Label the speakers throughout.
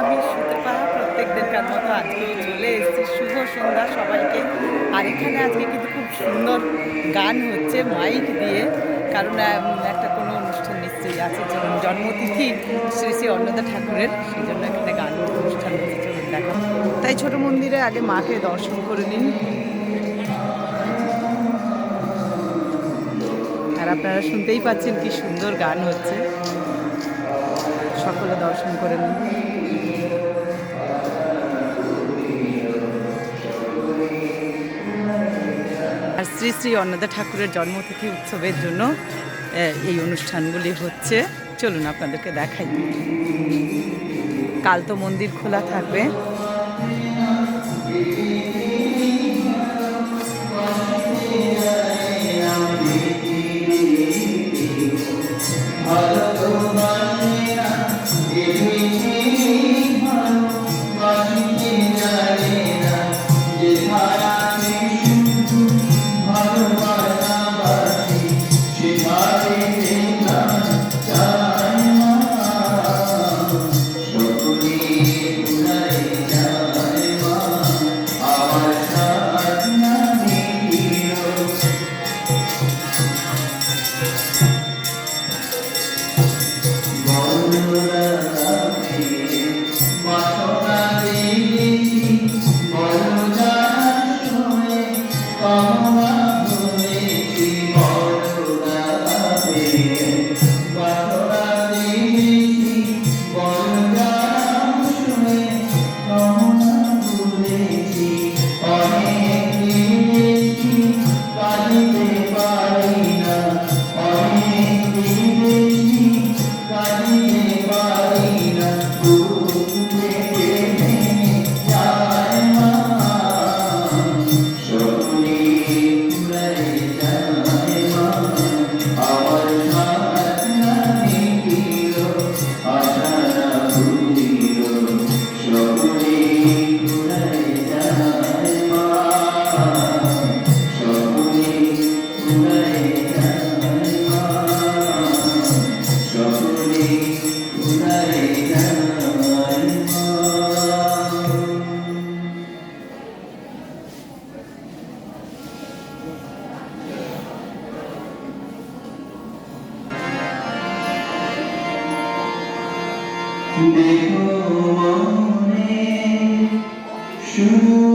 Speaker 1: আমি সুতপা প্রত্যেক দিনকার মতো আজকে চলে এসেছি। শুভ সন্ধ্যা সবাইকে। আর এখানে আজকে কিন্তু খুব সুন্দর গান হচ্ছে মাইক দিয়ে। কারণ একটা কোনো অনুষ্ঠান নিশ্চয়ই আছে, যেমন জন্মতিথি শ্রী শ্রী অন্নদা ঠাকুরের, সেই জন্য এখানে গান অনুষ্ঠান হচ্ছে। দেখা। তাই ছোট মন্দিরে আগে মাকে দর্শন করে নিন। আর আপনারা শুনতেই পাচ্ছেন কি সুন্দর গান হচ্ছে। সকলে দর্শন করে নিন। আর শ্রী শ্রী অন্নদা ঠাকুরের জন্মতিথি উৎসবের জন্য এই অনুষ্ঠানগুলি হচ্ছে। চলুন আপনাদেরকে দেখাই। কাল তো মন্দির খোলা থাকবে।
Speaker 2: সুর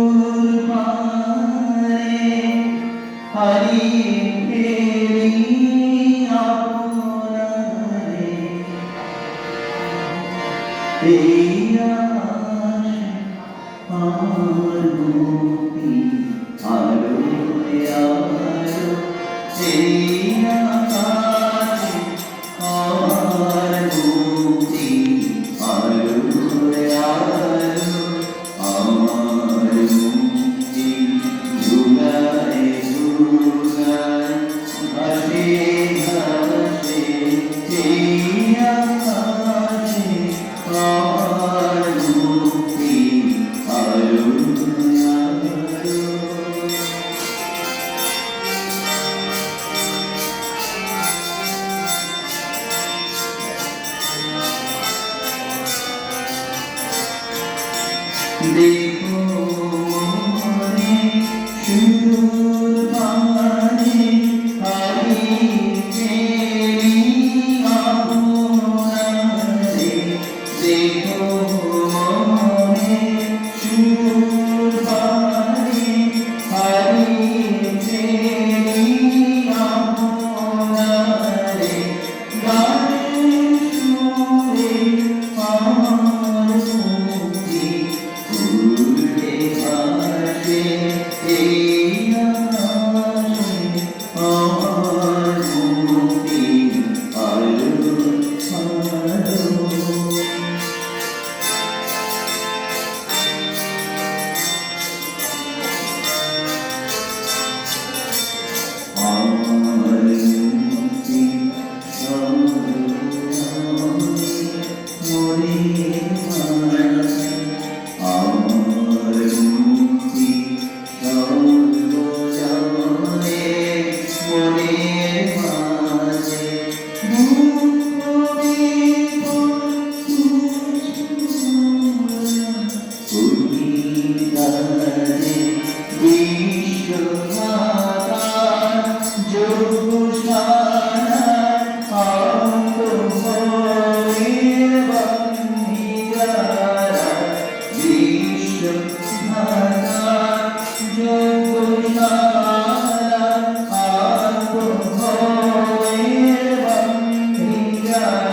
Speaker 2: Amen.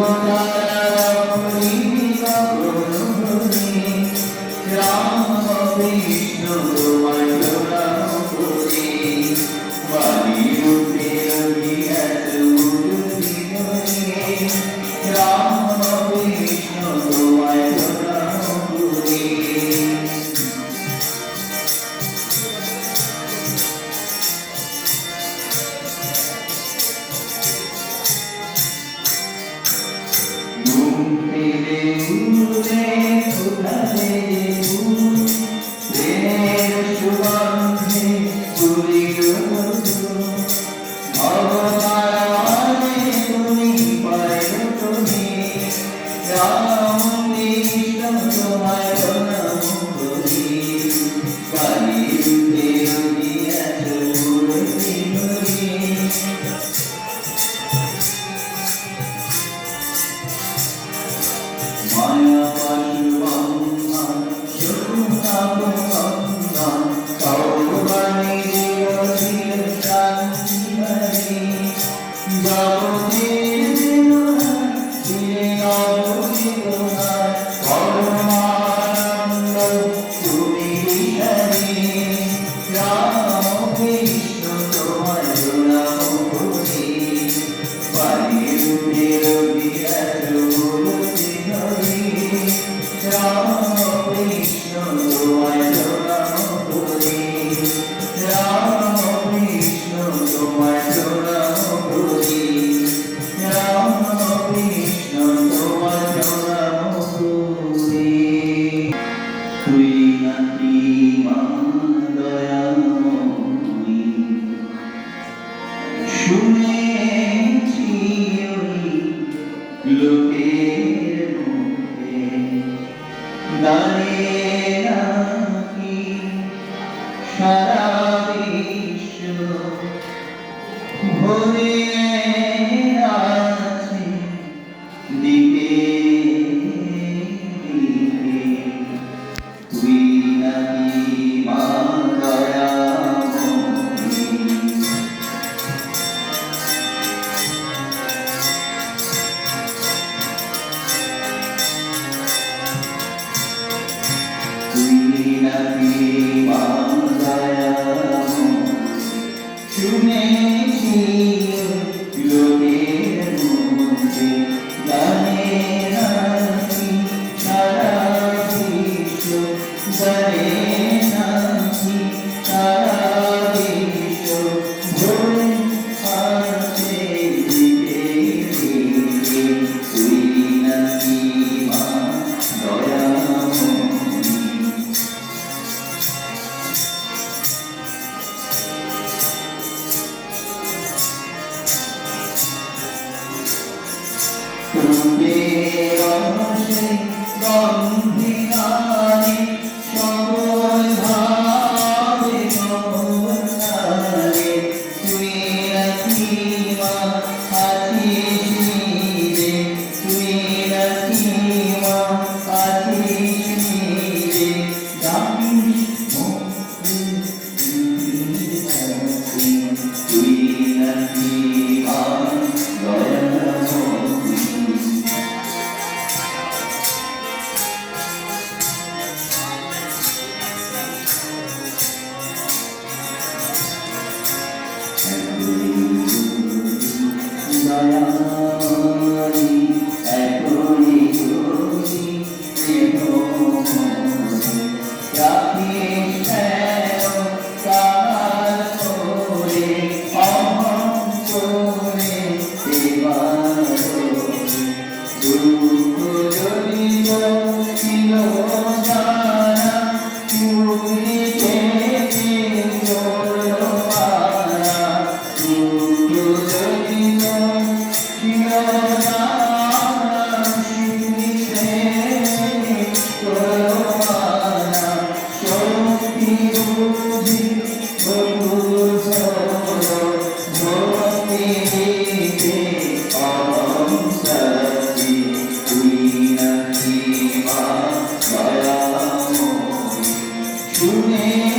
Speaker 2: Lord. तुम तेरे तुमने तुमने Thank you. ভরে Hum. ফুলের রসে গন্ধি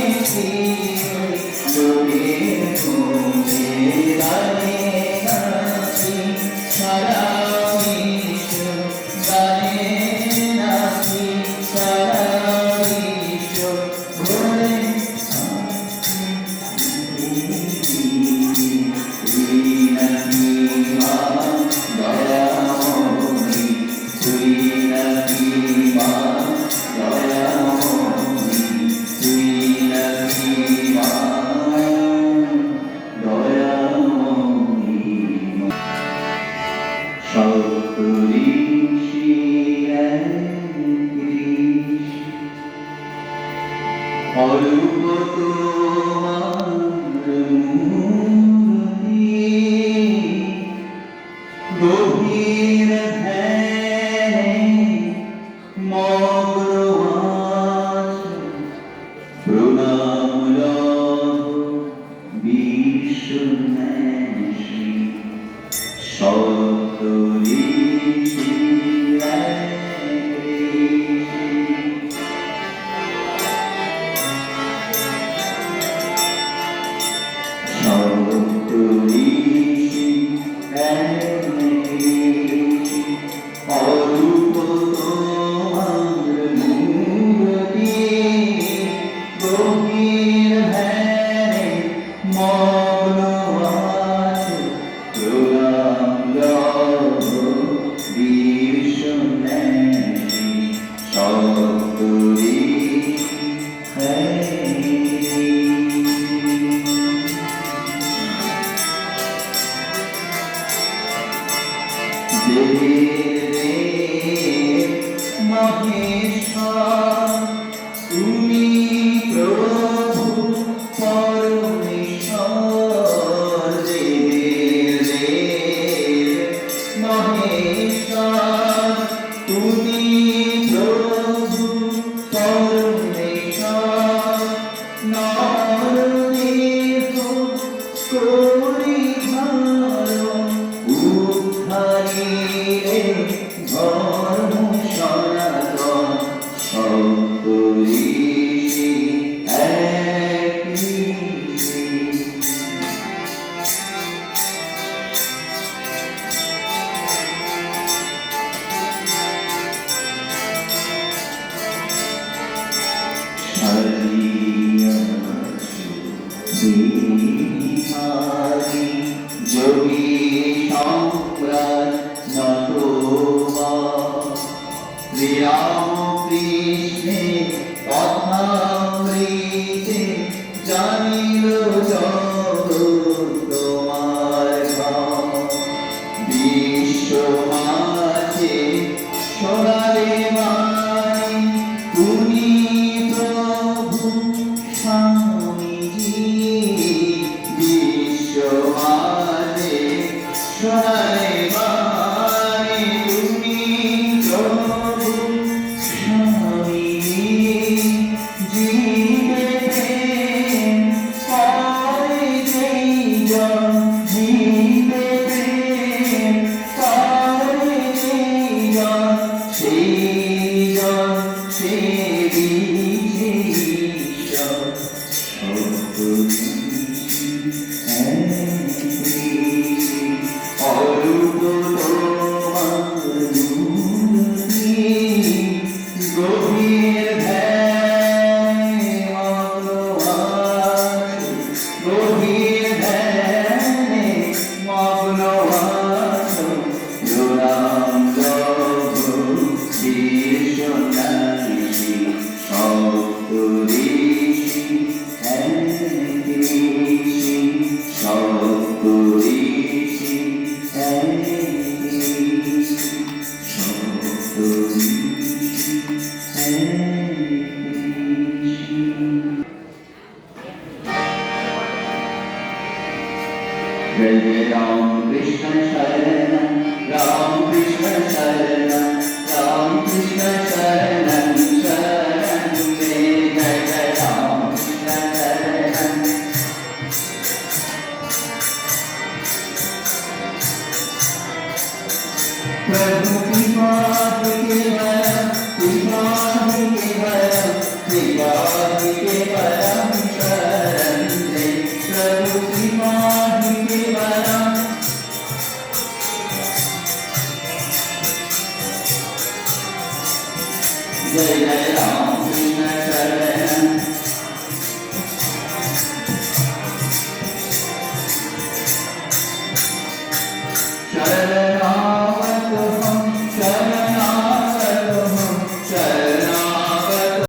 Speaker 2: শুনেছি তুমি মুখে